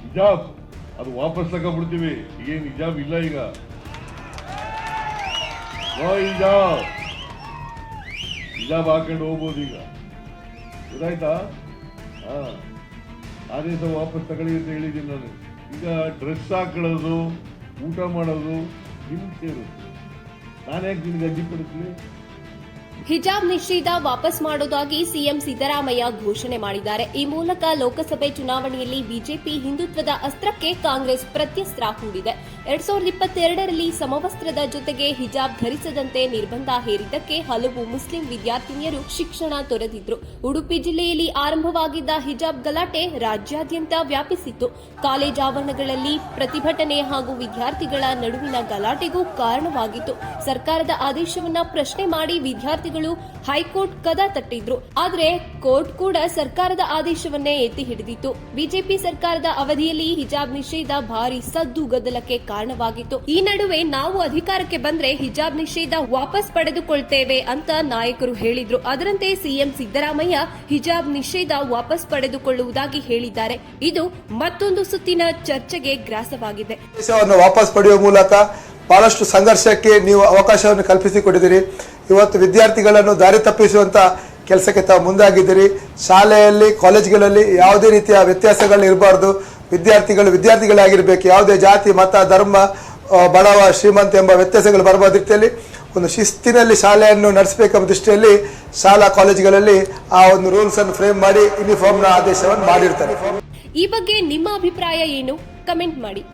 ಹಿಜಾಬ್ ಅದು ವಾಪಸ್ ತಗೊಂಡ್ಬಿಡ್ತೀವಿ. ಏನ್ ನಿಜಾಬ್ ಇಲ್ಲ ಈಗ. ನಿಜಾಬ್. ಹಾಕೊಂಡು ಹೋಗ್ಬೋದು ಈಗ. ಗೊತ್ತಾಯ್ತಾ? ಹಾ. ಆದೇಶ ವಾಪಸ್ ತಗೊಳ್ಳಿ ಅಂತ ಹೇಳಿದ್ದೀನಿ ನಾನು. ಈಗ ಡ್ರೆಸ್ ಹಾಕೊಳ್ಳೋದು, ಊಟ ಮಾಡೋದು, ನಿಮ್ಗೆ ಸೇರುತ್ತೆ. ನಾನು ನಿನ್ಗೆ ಅಡ್ಡಿ ಪಡಿಸ್ಲಿ? ಹಿಜಾಬ್ ನಿಷೇಧ ವಾಪಸ್ ಮಾಡೋದಾಗಿ ಸಿಎಂ ಸಿದ್ದರಾಮಯ್ಯ ಘೋಷಣೆ ಮಾಡಿದ್ದಾರೆ. ಈ ಮೂಲಕ ಲೋಕಸಭೆ ಚುನಾವಣೆಯಲ್ಲಿ ಬಿಜೆಪಿ ಹಿಂದುತ್ವದ ಅಸ್ತ್ರಕ್ಕೆ ಕಾಂಗ್ರೆಸ್ ಪ್ರತ್ಯಸ್ತ್ರ ಹೂಡಿದೆ. ಎರಡ್ ಸಾವಿರದ ಇಪ್ಪತ್ತೆರಡರಲ್ಲಿ ಸಮವಸ್ತ್ರದ ಜೊತೆಗೆ ಹಿಜಾಬ್ ಧರಿಸದಂತೆ ನಿರ್ಬಂಧ ಹೇರಿದ್ದಕ್ಕೆ ಹಲವು ಮುಸ್ಲಿಂ ವಿದ್ಯಾರ್ಥಿನಿಯರು ಶಿಕ್ಷಣ ತೊರೆದಿದ್ರು. ಉಡುಪಿ ಜಿಲ್ಲೆಯಲ್ಲಿ ಆರಂಭವಾಗಿದ್ದ ಹಿಜಾಬ್ ಗಲಾಟೆ ರಾಜ್ಯಾದ್ಯಂತ ವ್ಯಾಪಿಸಿತ್ತು. ಕಾಲೇಜ್ ಆವರಣಗಳಲ್ಲಿ ಪ್ರತಿಭಟನೆ ಹಾಗೂ ವಿದ್ಯಾರ್ಥಿಗಳ ನಡುವಿನ ಗಲಾಟೆಗೂ ಕಾರಣವಾಗಿತ್ತು. ಸರ್ಕಾರದ ಆದೇಶವನ್ನ ಪ್ರಶ್ನೆ ಮಾಡಿ ವಿದ್ಯಾರ್ಥಿಗಳು ಹೈಕೋರ್ಟ್ ಕದ ತಟ್ಟಿದ್ರು. ಆದ್ರೆ ಕೋರ್ಟ್ ಕೂಡ ಸರ್ಕಾರದ ಆದೇಶವನ್ನೇ ಎತ್ತಿ ಹಿಡಿದಿತ್ತು. ಬಿಜೆಪಿ ಸರ್ಕಾರದ ಅವಧಿಯಲ್ಲಿ ಹಿಜಾಬ್ ನಿಷೇಧ ಭಾರಿ ಸದ್ದು ಗದ್ದಲಕ್ಕೆ ಕಾರಣವಾಗಿತ್ತು. ಈ ನಡುವೆ ನಾವು ಅಧಿಕಾರಕ್ಕೆ ಬಂದ್ರೆ ಹಿಜಾಬ್ ನಿಷೇಧ ವಾಪಸ್ ಪಡೆದುಕೊಳ್ತೇವೆ ಅಂತ ನಾಯಕರು ಹೇಳಿದ್ರು. ಅದರಂತೆ ಸಿಎಂ ಸಿದ್ದರಾಮಯ್ಯ ಹಿಜಾಬ್ ನಿಷೇಧ ವಾಪಸ್ ಪಡೆದುಕೊಳ್ಳುವುದಾಗಿ ಹೇಳಿದ್ದಾರೆ. ಇದು ಮತ್ತೊಂದು ಸುತ್ತಿನ ಚರ್ಚೆಗೆ ಗ್ರಾಸವಾಗಿದೆ. ವಾಪಸ್ ಪಡೆಯುವ ಮೂಲಕ ಬಹಳಷ್ಟು ಸಂಘರ್ಷಕ್ಕೆ ನೀವು ಅವಕಾಶವನ್ನು ಕಲ್ಪಿಸಿಕೊಟ್ಟಿದ್ದೀರಿ. ಇವತ್ತು ವಿದ್ಯಾರ್ಥಿಗಳನ್ನು ದಾರಿ ತಪ್ಪಿಸುವಂಥ ಕೆಲಸಕ್ಕೆ ತಾವು ಮುಂದಾಗಿದ್ದೀರಿ. ಶಾಲೆಯಲ್ಲಿ, ಕಾಲೇಜ್ಗಳಲ್ಲಿ ಯಾವುದೇ ರೀತಿಯ ವ್ಯತ್ಯಾಸಗಳು ಇರಬಾರ್ದು. ವಿದ್ಯಾರ್ಥಿಗಳು ವಿದ್ಯಾರ್ಥಿಗಳಾಗಿರಬೇಕು. ಯಾವುದೇ ಜಾತಿ, ಮತ, ಧರ್ಮ ಬಡವ, ಶ್ರೀಮಂತ ಎಂಬ ವ್ಯತ್ಯಾಸಗಳು ಬರಬಾರ್ದು ರೀತಿಯಲ್ಲಿ ಒಂದು ಶಿಸ್ತಿನಲ್ಲಿ ಶಾಲೆಯನ್ನು ನಡೆಸಬೇಕೆಂಬ ದೃಷ್ಟಿಯಲ್ಲಿ ಶಾಲಾ ಕಾಲೇಜುಗಳಲ್ಲಿ ಆ ಒಂದು ರೂಲ್ಸ್ ಅನ್ನು ಫ್ರೇಮ್ ಮಾಡಿ ಯೂನಿಫಾರ್ಮ್ನ ಆದೇಶವನ್ನು ಮಾಡಿರ್ತಾರೆ. ಈ ಬಗ್ಗೆ ನಿಮ್ಮ ಅಭಿಪ್ರಾಯ ಏನು? ಕಮೆಂಟ್ ಮಾಡಿ.